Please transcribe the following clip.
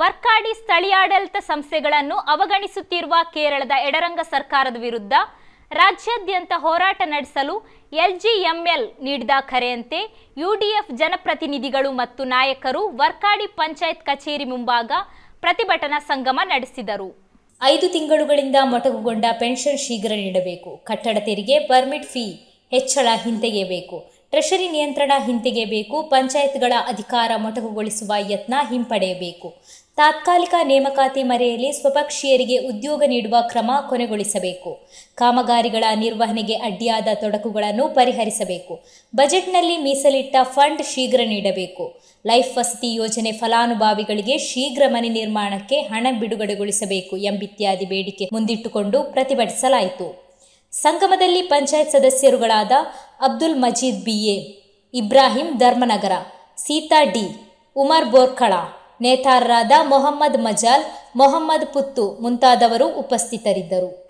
ವರ್ಕಾಡಿ ಸ್ಥಳೀಯಾಡಳಿತ ಸಂಸ್ಥೆಗಳನ್ನು ಅವಗಣಿಸುತ್ತಿರುವ ಕೇರಳದ ಎಡರಂಗ ಸರ್ಕಾರದ ವಿರುದ್ಧ ರಾಜ್ಯಾದ್ಯಂತ ಹೋರಾಟ ನಡೆಸಲು ಎಲ್ಜಿಎಂಎಲ್ ನೀಡಿದ ಕರೆಯಂತೆ ಯುಡಿಎಫ್ ಜನಪ್ರತಿನಿಧಿಗಳು ಮತ್ತು ನಾಯಕರು ವರ್ಕಾಡಿ ಪಂಚಾಯತ್ ಕಚೇರಿ ಮುಂಭಾಗ ಪ್ರತಿಭಟನಾ ಸಂಗಮ ನಡೆಸಿದರು. ಐದು ತಿಂಗಳುಗಳಿಂದ ಮೊಟಕುಗೊಂಡ ಪೆನ್ಷನ್ ಶೀಘ್ರ ನೀಡಬೇಕು. ಕಟ್ಟಡ ತೆರಿಗೆ ಪರ್ಮಿಟ್ ಫೀ ಹೆಚ್ಚಳ ಹಿಂತೆಗೆಯಬೇಕು. ಟ್ರೆಷರಿ ನಿಯಂತ್ರಣ ಹಿಂತೆಗೆಯಬೇಕು ಪಂಚಾಯತ್ಗಳ ಅಧಿಕಾರ ಮೊಟಕುಗೊಳಿಸುವ ಯತ್ನ ಹಿಂಪಡೆಯಬೇಕು. ತಾತ್ಕಾಲಿಕ ನೇಮಕಾತಿ ಮರೆಯಲ್ಲಿ ಸ್ವಪಕ್ಷೀಯರಿಗೆ ಉದ್ಯೋಗ ನೀಡುವ ಕ್ರಮ ಕೊನೆಗೊಳಿಸಬೇಕು. ಕಾಮಗಾರಿಗಳ ನಿರ್ವಹಣೆಗೆ ಅಡ್ಡಿಯಾದ ತೊಡಕುಗಳನ್ನು ಪರಿಹರಿಸಬೇಕು. ಬಜೆಟ್ನಲ್ಲಿ ಮೀಸಲಿಟ್ಟ ಫಂಡ್ ಶೀಘ್ರ ನೀಡಬೇಕು. ಲೈಫ್ ವಸತಿ ಯೋಜನೆ ಫಲಾನುಭವಿಗಳಿಗೆ ಶೀಘ್ರ ಮನೆ ನಿರ್ಮಾಣಕ್ಕೆ ಹಣ ಬಿಡುಗಡೆಗೊಳಿಸಬೇಕು ಎಂಬಿತ್ಯಾದಿ ಬೇಡಿಕೆ ಮುಂದಿಟ್ಟುಕೊಂಡು ಪ್ರತಿಭಟಿಸಲಾಯಿತು. ಸಂಗಮದಲ್ಲಿ ಪಂಚಾಯತ್ ಸದಸ್ಯರುಗಳಾದ ಅಬ್ದುಲ್ ಮಜೀದ್ ಬಿಎ, ಇಬ್ರಾಹಿಂ ಧರ್ಮನಗರ, ಸೀತಾ ಡಿ, ಉಮರ್ ಬೋರ್ಕಳ, ನೇತಾರರಾದ ಮೊಹಮ್ಮದ್ ಮಜಾಲ್, ಮೊಹಮ್ಮದ್ ಪುತ್ತು ಮುಂತಾದವರು ಉಪಸ್ಥಿತರಿದ್ದರು.